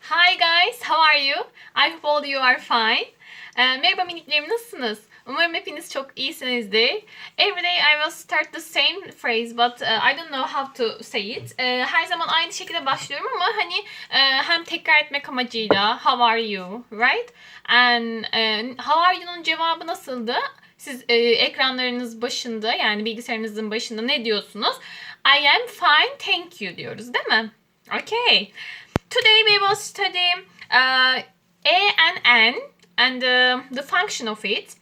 Hi guys, how are you? I hope all you are fine. Ee, merhaba miniklerim, nasılsınız? Umarım hepiniz çok iyisinizdir. Every day I will start the same phrase but uh, I don't know how to say it. Ee, her zaman aynı şekilde başlıyorum ama hani e, hem tekrar etmek amacıyla how are you, right? And e, how are you'nun cevabı nasıldı? Siz e, ekranlarınız başında yani bilgisayarınızın başında ne diyorsunuz? I am fine, thank you diyoruz değil mi? Okay. Today we will study uh, A and N and uh, the function of it.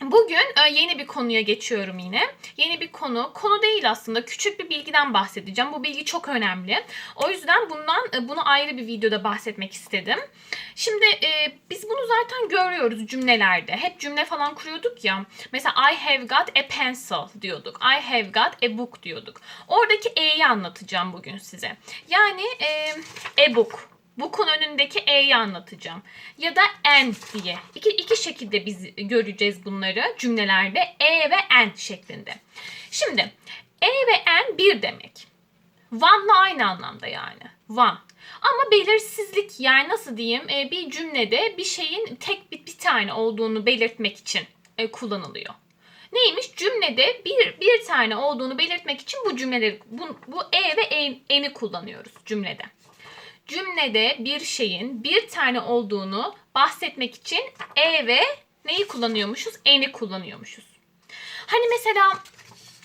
Bugün e, yeni bir konuya geçiyorum yine. Yeni bir konu. Konu değil aslında. Küçük bir bilgiden bahsedeceğim. Bu bilgi çok önemli. O yüzden bundan e, bunu ayrı bir videoda bahsetmek istedim. Şimdi e, biz bunu zaten görüyoruz cümlelerde. Hep cümle falan kuruyorduk ya. Mesela I have got a pencil diyorduk. I have got a book diyorduk. Oradaki E'yi anlatacağım bugün size. Yani e, a book. Book'un önündeki E'yi anlatacağım. Ya da N diye. İki, iki şekilde biz göreceğiz bunları cümlelerde. E ve N şeklinde. Şimdi E ve N bir demek. One'la aynı anlamda yani. One. Ama belirsizlik yani nasıl diyeyim e, bir cümlede bir şeyin tek bir, bir tane olduğunu belirtmek için e, kullanılıyor. Neymiş? Cümlede bir, bir tane olduğunu belirtmek için bu cümleleri, bu, bu E ve E- N'i kullanıyoruz cümlede cümlede bir şeyin bir tane olduğunu bahsetmek için e ve neyi kullanıyormuşuz? N'i kullanıyormuşuz. Hani mesela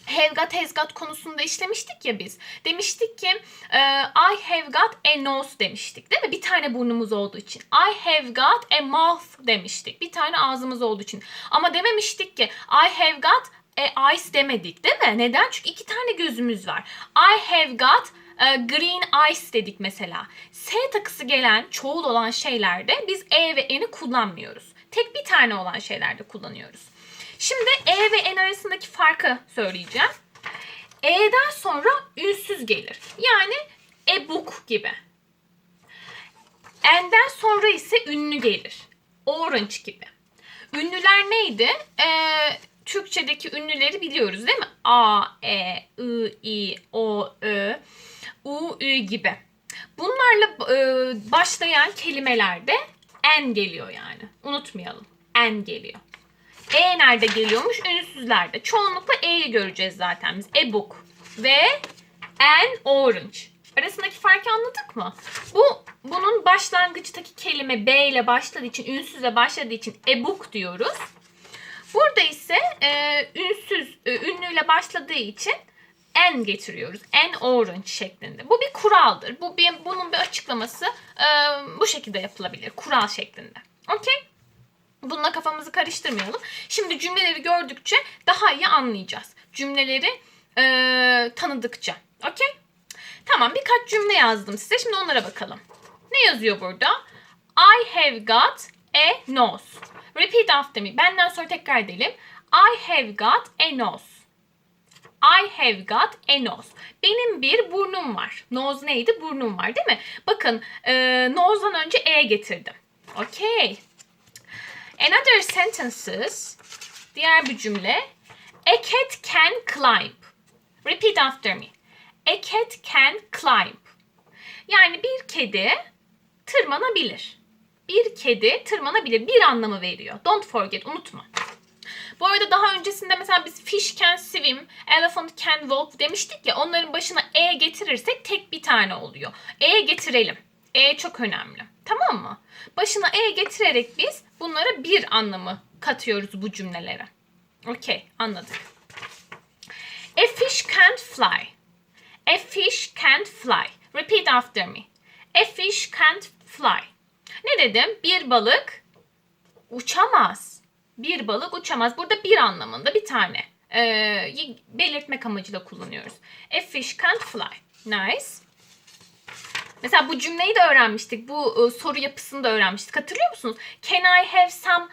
have got, has got konusunda işlemiştik ya biz. Demiştik ki e, I have got a nose demiştik değil mi? Bir tane burnumuz olduğu için. I have got a mouth demiştik. Bir tane ağzımız olduğu için. Ama dememiştik ki I have got a eyes demedik değil mi? Neden? Çünkü iki tane gözümüz var. I have got e, green eyes dedik mesela. S takısı gelen çoğul olan şeylerde biz E ve N'i kullanmıyoruz. Tek bir tane olan şeylerde kullanıyoruz. Şimdi E ve N arasındaki farkı söyleyeceğim. E'den sonra ünsüz gelir. Yani e book gibi. N'den sonra ise ünlü gelir. Orange gibi. Ünlüler neydi? Ee, Türkçedeki ünlüleri biliyoruz değil mi? A, E, I, I, O, Ö, U, Ü gibi. Bunlarla e, başlayan kelimelerde N geliyor yani. Unutmayalım. N geliyor. E nerede geliyormuş? Ünsüzlerde. Çoğunlukla E'yi göreceğiz zaten biz. E-book ve N orange. Arasındaki farkı anladık mı? Bu bunun başlangıçtaki kelime B ile başladığı için, ünsüzle başladığı için e-book diyoruz. Burada ise e, ünsüz, e, ünlüyle başladığı için N getiriyoruz. N orange şeklinde. Bu bir kuraldır. Bu bir, bunun bir açıklaması e, bu şekilde yapılabilir. Kural şeklinde. Okey? Bununla kafamızı karıştırmayalım. Şimdi cümleleri gördükçe daha iyi anlayacağız. Cümleleri e, tanıdıkça. Okey? Tamam birkaç cümle yazdım size. Şimdi onlara bakalım. Ne yazıyor burada? I have got a nose. Repeat after me. Benden sonra tekrar edelim. I have got a nose. I have got a nose. Benim bir burnum var. Nose neydi? Burnum var değil mi? Bakın e, nose'dan önce e getirdim. Okay. Another sentences. Diğer bir cümle. A cat can climb. Repeat after me. A cat can climb. Yani bir kedi tırmanabilir. Bir kedi tırmanabilir. Bir anlamı veriyor. Don't forget, unutma. Bu arada daha öncesinde mesela biz fish can swim, elephant can walk demiştik ya onların başına e getirirsek tek bir tane oluyor. E getirelim. E çok önemli. Tamam mı? Başına e getirerek biz bunlara bir anlamı katıyoruz bu cümlelere. Okey, anladık. A fish can't fly. A fish can't fly. Repeat after me. A fish can't fly. Ne dedim? Bir balık uçamaz. Bir balık uçamaz. Burada bir anlamında bir tane ee, belirtmek amacıyla kullanıyoruz. A fish can't fly. Nice. Mesela bu cümleyi de öğrenmiştik. Bu e, soru yapısını da öğrenmiştik. Hatırlıyor musunuz? Can I have some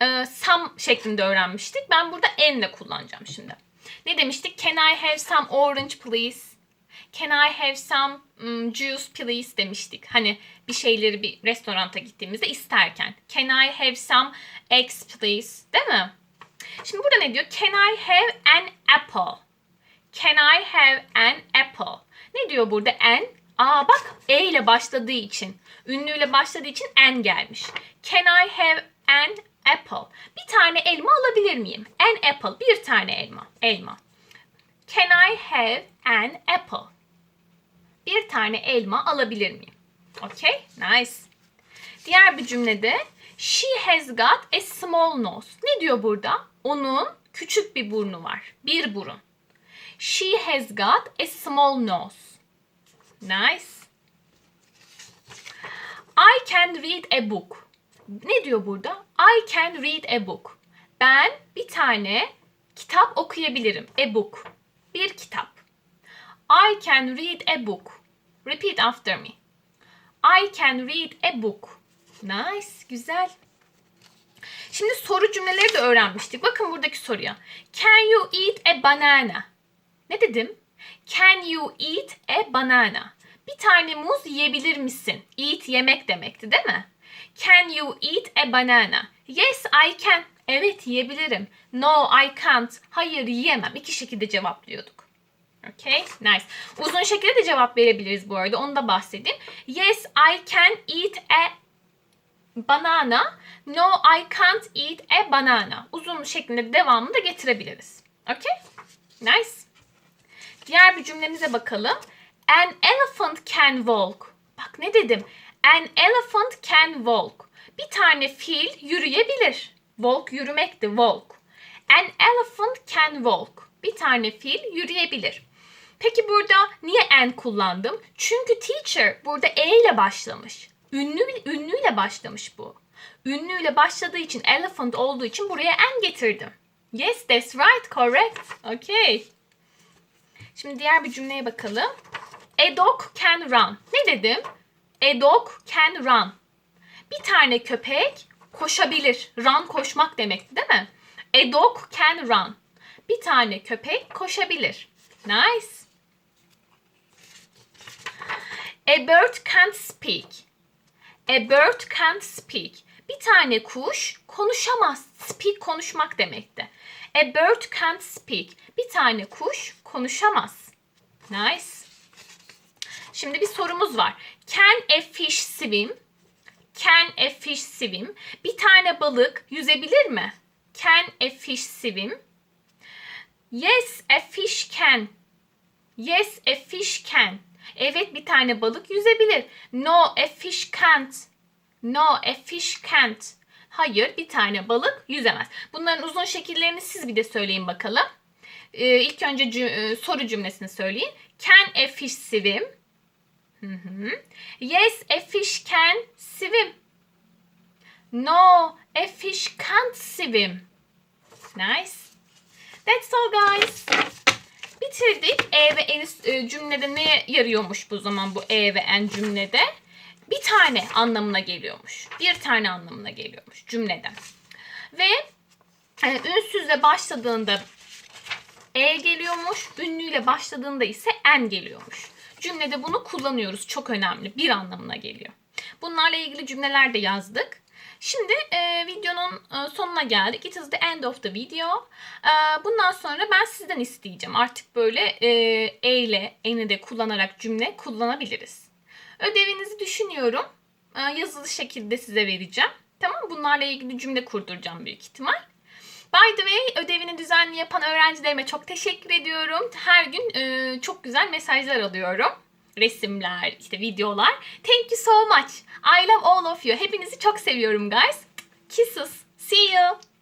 e, some şeklinde öğrenmiştik. Ben burada n ile kullanacağım şimdi. Ne demiştik? Can I have some orange please? Can I have some mm, juice please demiştik. Hani bir şeyleri bir restoranta gittiğimizde isterken. Can I have some eggs please? Değil mi? Şimdi burada ne diyor? Can I have an apple? Can I have an apple? Ne diyor burada? An Aa bak E ile başladığı için, ünlüyle başladığı için N gelmiş. Can I have an apple? Bir tane elma alabilir miyim? An apple, bir tane elma. Elma. Can I have an apple? Bir tane elma alabilir miyim? Okay, nice. Diğer bir cümlede she has got a small nose. Ne diyor burada? Onun küçük bir burnu var. Bir burun. She has got a small nose. Nice. I can read a book. Ne diyor burada? I can read a book. Ben bir tane kitap okuyabilirim. A book. Bir kitap. I can read a book. Repeat after me. I can read a book. Nice, güzel. Şimdi soru cümleleri de öğrenmiştik. Bakın buradaki soruya. Can you eat a banana? Ne dedim? Can you eat a banana? Bir tane muz yiyebilir misin? Eat yemek demekti değil mi? Can you eat a banana? Yes, I can. Evet yiyebilirim. No, I can't. Hayır yiyemem. İki şekilde cevaplıyorduk. Okay, nice. Uzun şekilde de cevap verebiliriz bu arada. Onu da bahsedeyim. Yes, I can eat a banana. No, I can't eat a banana. Uzun şeklinde devamını da getirebiliriz. Okay? Nice. Diğer bir cümlemize bakalım. An elephant can walk. Bak ne dedim? An elephant can walk. Bir tane fil yürüyebilir. Walk yürümekti. Walk. An elephant can walk. Bir tane fil yürüyebilir. Peki burada niye an kullandım? Çünkü teacher burada e ile başlamış. Ünlü ünlüyle başlamış bu. Ünlüyle başladığı için elephant olduğu için buraya an getirdim. Yes, that's right, correct. Okay. Şimdi diğer bir cümleye bakalım. A dog can run. Ne dedim? A dog can run. Bir tane köpek koşabilir. Run koşmak demekti değil mi? A dog can run. Bir tane köpek koşabilir. Nice. A bird can't speak. A bird can't speak. Bir tane kuş konuşamaz. Speak konuşmak demekti. A bird can't speak. Bir tane kuş konuşamaz. Nice. Şimdi bir sorumuz var. Can a fish swim? Can a fish swim? Bir tane balık yüzebilir mi? Can a fish swim? Yes, a fish can. Yes, a fish can. Evet, bir tane balık yüzebilir. No, a fish can't. No, a fish can't. Hayır, bir tane balık yüzemez. Bunların uzun şekillerini siz bir de söyleyin bakalım. Ee, ilk önce cü- e, soru cümlesini söyleyin. Can a fish swim? Hı hı. Yes, a fish can swim. No, a fish can't swim. Nice. That's all guys. Bitirdik. E ve en e, cümlede neye yarıyormuş bu zaman bu e ve en cümlede? Bir tane anlamına geliyormuş. Bir tane anlamına geliyormuş cümleden. Ve e, ünsüzle başladığında e geliyormuş. Ünlüyle başladığında ise en geliyormuş. Cümlede bunu kullanıyoruz. Çok önemli. Bir anlamına geliyor. Bunlarla ilgili cümleler de yazdık. Şimdi e, videonun e, sonuna geldik. It is the end of the video. E, bundan sonra ben sizden isteyeceğim. Artık böyle e, ile eni de kullanarak cümle kullanabiliriz. Ödevinizi düşünüyorum. E, yazılı şekilde size vereceğim. Tamam Bunlarla ilgili cümle kurduracağım büyük ihtimal. By the way ödevini düzenli yapan öğrencilerime çok teşekkür ediyorum. Her gün e, çok güzel mesajlar alıyorum. Resimler, işte videolar. Thank you so much. I love all of you. Hepinizi çok seviyorum guys. Kisses. See you.